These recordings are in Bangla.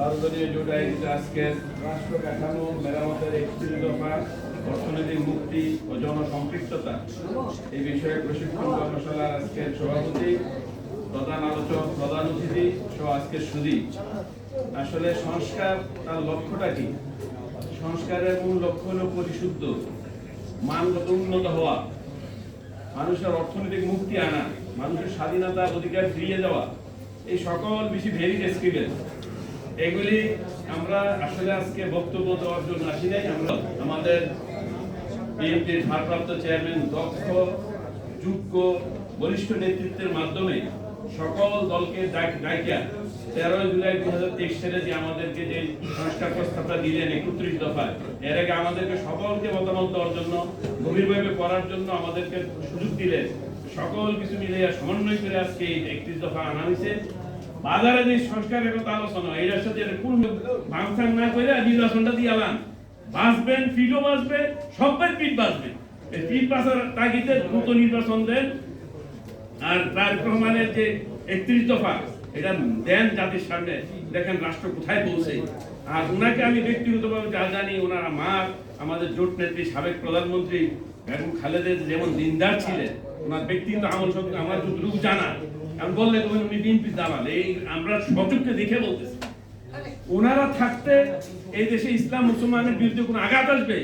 বারোদলীয় জোট আয়োজিত আজকের রাষ্ট্র কাঠামো, মেরামতের একত্রিশ দফা অর্থনৈতিক মুক্তি ও জনসম্পৃক্ততা এই বিষয়ে প্রশিক্ষণ কর্মশালার আজকের সভাপতি, প্রধান আলোচক, প্রধান অতিথি সহ আজকের সুদী আসলে সংস্কার তার লক্ষ্যটা কি? সংস্কারের মূল লক্ষ্য হল পরিশুদ্ধ মানগত উন্নত হওয়া, মানুষের অর্থনৈতিক মুক্তি আনা, মানুষের স্বাধীনতা অধিকার ফিরিয়ে দেওয়া, এই সকল বেশি ভেরি ডেসক্রিবেল এগুলি আমরা আসলে আজকে বক্তব্য দেওয়ার জন্য আসি নাই। আমরা আমাদের বিএনপির ভারপ্রাপ্ত চেয়ারম্যান, দক্ষ, যোগ্য বরিষ্ঠ নেতৃত্বের মাধ্যমে সকল দলকে ডাক- ডাকিয়া তেরোই জুলাই দুই হাজার তেইশ সালে যে আমাদেরকে যে সংস্কার প্রস্তাবটা দিলেন একত্রিশ দফায়, এর আগে আমাদেরকে সকলকে মতামত দেওয়ার জন্য, গভীরভাবে পড়ার জন্য আমাদেরকে সুযোগ দিলেন। সকল কিছু মিলে সমন্বয় করে আজকে এই একত্রিশ দফা আনা হয়েছে বাজারে যে সংস্কারের কথা আলোচনা এটার সাথে এটা কোন ভাঙসাং না করে নির্বাচনটা দিয়ে আলান। বাঁচবেন ফিটও বাঁচবে সবাই পিঠ বাঁচবে। এই পিঠ বাঁচার তাগিদে দ্রুত নির্বাচন দেন। আর তার রহমানের যে একত্রিশ দফা, এটা দেন জাতির সামনে। দেখেন রাষ্ট্র কোথায় পৌঁছে। আর ওনাকে আমি ব্যক্তিগতভাবে যা জানি, ওনার আমার, আমাদের জোট নেত্রী, সাবেক প্রধানমন্ত্রী বেগম খালেদের যেমন দিনদার ছিলেন, ওনার ব্যক্তিগত আমল সঙ্গে আমার যতটুকু জানা আমি বললে তুমি উনি বিএনপি দালাল এই আমরা সচক্ষে দেখে বলতেছি। ওনারা থাকতে এই দেশে ইসলাম মুসলমানের বিরুদ্ধে কোনো আঘাত আসবে?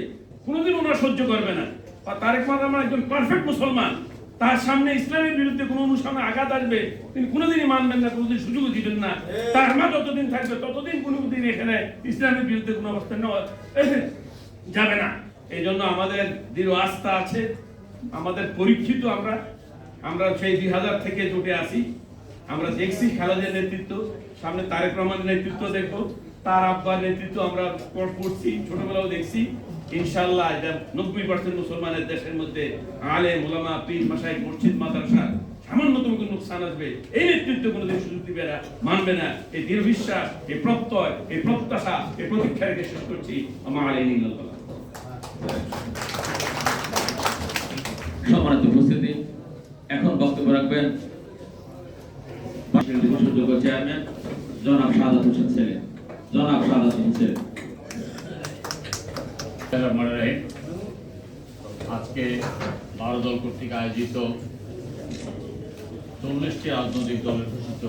কোনোদিন ওনারা সহ্য করবে না। আর তারেক মাদামা একজন পারফেক্ট মুসলমান। তার সামনে ইসলামের বিরুদ্ধে কোনো অনুষ্ঠানে আঘাত আসবে, তিনি কোনোদিনই মানবেন না, কোনোদিন সুযোগ দিবেন না। তার মা যতদিন থাকবে, ততদিন কোনোদিন এখানে ইসলামের বিরুদ্ধে কোনো অবস্থান নেওয়া যাবে না। এই জন্য আমাদের দৃঢ় আস্থা আছে। আমাদের পরীক্ষিত আমরা আমরা সেই দুই হাজার থেকে জোটে আসি। আমরা দেখছি খালেদের নেতৃত্ব, সামনে তারেক রহমানের নেতৃত্ব দেখব, তার আব্বার নেতৃত্ব আমরা পড়ছি, ছোটবেলাও দেখছি। ইনশাল্লাহ নব্বই পার্সেন্ট মুসলমানের দেশের মধ্যে আলে মোলামা পীর মাসাই মসজিদ, মাদ্রাসা কোনো আসবে। এই নেতৃত্ব সুযোগ দিবে না, মানবে না। এই দৃঢ় বিশ্বাস, এই প্রত্যয়, এই প্রত্যাশা, এই প্রতীক্ষা রেখে শেষ করছি। আমার আলী সম্মানিত উপস্থিতি এখন বক্তব্য রাখবেন বাংলাদেশ যোগ্য চেয়ারম্যান জনাব সাদাত হোসেন ছেলে। জনাব সাদাত হোসেন ছেলে। আজকে বারো দল কর্তৃক আয়োজিত চল্লিশটি রাজনৈতিক দলের ঘোষিত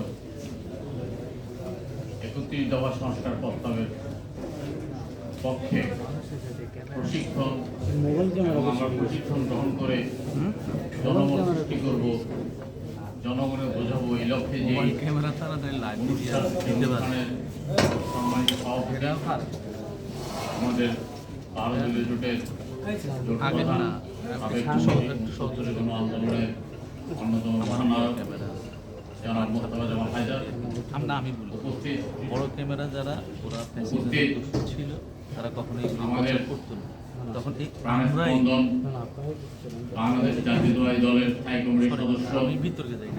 একত্রিশ দফা সংস্কার প্রস্তাবের পক্ষে প্রশিক্ষণ আমরা প্রশিক্ষণ গ্রহণ করে জনমত সৃষ্টি করব। জনগণের বোঝাবো এই লক্ষ্যে যে ক্যামেরা তাড়াতাড়ি লাইভ অনুষ্ঠান দিতে পারে। অনুষ্ঠানের সম্মানিত সভাপতি আমাদের বারো দলীয় জোটের আন্দোলনের অন্যতম মহানায়ক ক্যামেরা। জনাব মোস্তফা জামাল হায়দার আমরা আমি উপস্থিত। বড় ক্যামেরা যারা ওরা ছিল তারা কখনো এগুলো আমাদের করতো না। তখন এই প্রাণের আমরাই স্পন্দন বাংলাদেশ দলের স্থায়ী কমিটির Sorry, সদস্য। আমি বিতর্কে যাই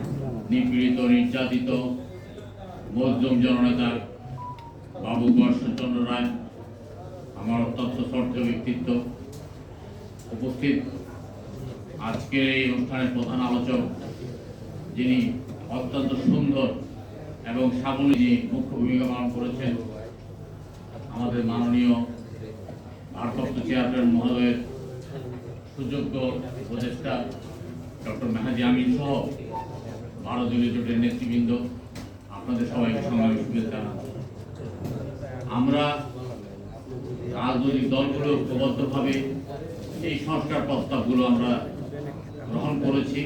নিপীড়িত নির্যাতিত মজলুম জননেতা বাবু বর্ষচন্দ্র রায় আমার অত্যন্ত শ্রদ্ধেয় ব্যক্তিত্ব। উপস্থিত আজকের এই অনুষ্ঠানের প্রধান আলোচক যিনি অত্যন্ত সুন্দর এবং সাবলী মুখ্য ভূমিকা পালন করেছেন আমাদের মাননীয় ভারপ্রাপ্ত চেয়ারম্যান মহোদয়ের সুযোগ্য উপদেষ্টা ডক্টর মেহাজি আমিন সহ বারো দলীয় জোটের নেতৃবৃন্দ, আপনাদের সবাইকে সংগ্রামী শুভেচ্ছা আমরা রাজনৈতিক দলগুলো ঐক্যবদ্ধভাবে এই সংস্কার প্রস্তাবগুলো আমরা গ্রহণ করেছি।